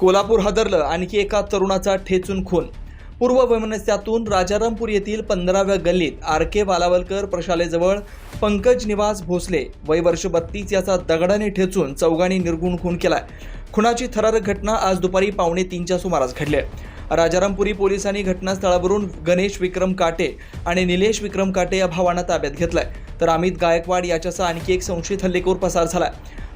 कोल्हापूर हादरलं आणखी एका तरुणाचा ठेचून खून. पूर्व वैमनस्यातून राजारामपूर येथील पंधराव्या गल्लीत आर के बालावलकर प्रशालेजवळ पंकज निवास भोसले वय वर्ष बत्तीस याचा दगडाने ठेचून चौघांनी निर्गुण खून केलाय. खुनाची थरारक घटना आज दुपारी पावणे तीनच्या सुमारास घडली. आहे. राजारामपुरी पोलिसांनी घटनास्थळावरून गणेश विक्रम काटे आणि निलेश विक्रम काटे या भावांना ताब्यात घेतलाय. तर अमित गायकवाड याच्यासह आणखी एक संशयित हल्लेखोर पसार झालाय.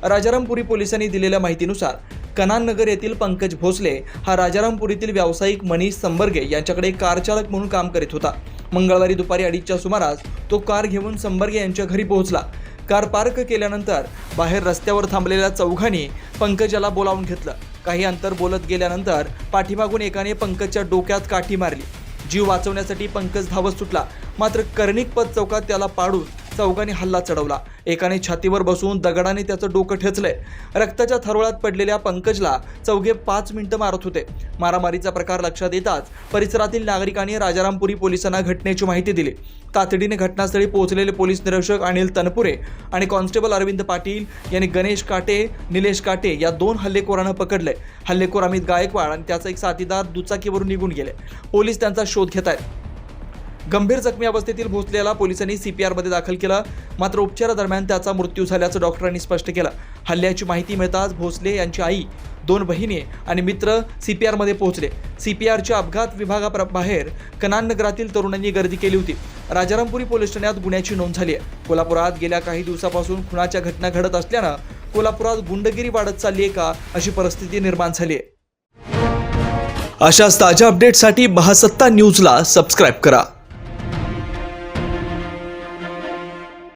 राजारामपुरी पोलिसांनी दिलेल्या माहितीनुसार कनाननगर येथील पंकज भोसले हा राजारामपुरीतील व्यावसायिक मनीष संबर्गे यांच्याकडे कारचालक म्हणून काम करीत होता. मंगळवारी दुपारी अडीचच्या सुमारास तो कार घेऊन संबर्गे यांच्या घरी पोहोचला. कार पार्क केल्यानंतर बाहेर रस्त्यावर थांबलेल्या चौघांनी पंकजाला बोलावून घेतलं. काही अंतर बोलत गेल्यानंतर पाठीमागून एकाने पंकजच्या डोक्यात काठी मारली. जीव वाचवण्यासाठी पंकज धावत सुटला. मात्र कर्णिकपद चौकात त्याला पाडून चौघांनी हल्ला चढवला. एकाने छातीवर बसून दगडाने त्याचं डोकं ठेचलंय. रक्ताच्या थरोळात पडलेल्या पंकजला चौघे पाच मिनिटं मारत होते. मारामारीचा प्रकार लक्षात येताच परिसरातील नागरिकांनी राजारामपुरी पोलिसांना घटनेची माहिती दिली. तातडीने घटनास्थळी पोहोचलेले पोलीस निरीक्षक अनिल तनपुरे आणि कॉन्स्टेबल अरविंद पाटील यांनी गणेश काटे निलेश काटे या दोन हल्लेखोरांना पकडले हल्लेखोर अमित गायकवाड आणि त्याचा एक साथीदार दुचाकीवरून निघून गेले. पोलीस त्यांचा शोध घेत आहेत गंभीर जखमी अवस्थेतील भोसलेला पोलिसांनी सीपीआरमध्ये दाखल केलं. मात्र उपचारादरम्यान त्याचा मृत्यू झाल्याचं डॉक्टरांनी स्पष्ट केलं. हल्ल्याची माहिती मिळताच भोसले यांची आई दोन बहिणी आणि मित्र सीपीआरमध्ये पोहोचले. सीपीआरच्या अपघात विभागाबाहेर बाहेर कनान नगरातील तरुणांनी गर्दी केली होती. राजारामपुरी पोलीस ठाण्यात गुन्ह्याची नोंद झाली आहे. कोल्हापुरात गेल्या काही दिवसापासून खुनाच्या घटना घडत असल्यानं कोल्हापुरात गुंडगिरी वाढत चालली आहे का अशी परिस्थिती निर्माण झाली आहे. अशाच ताज्या अपडेटसाठी महासत्ता न्यूजला सबस्क्राईब करा.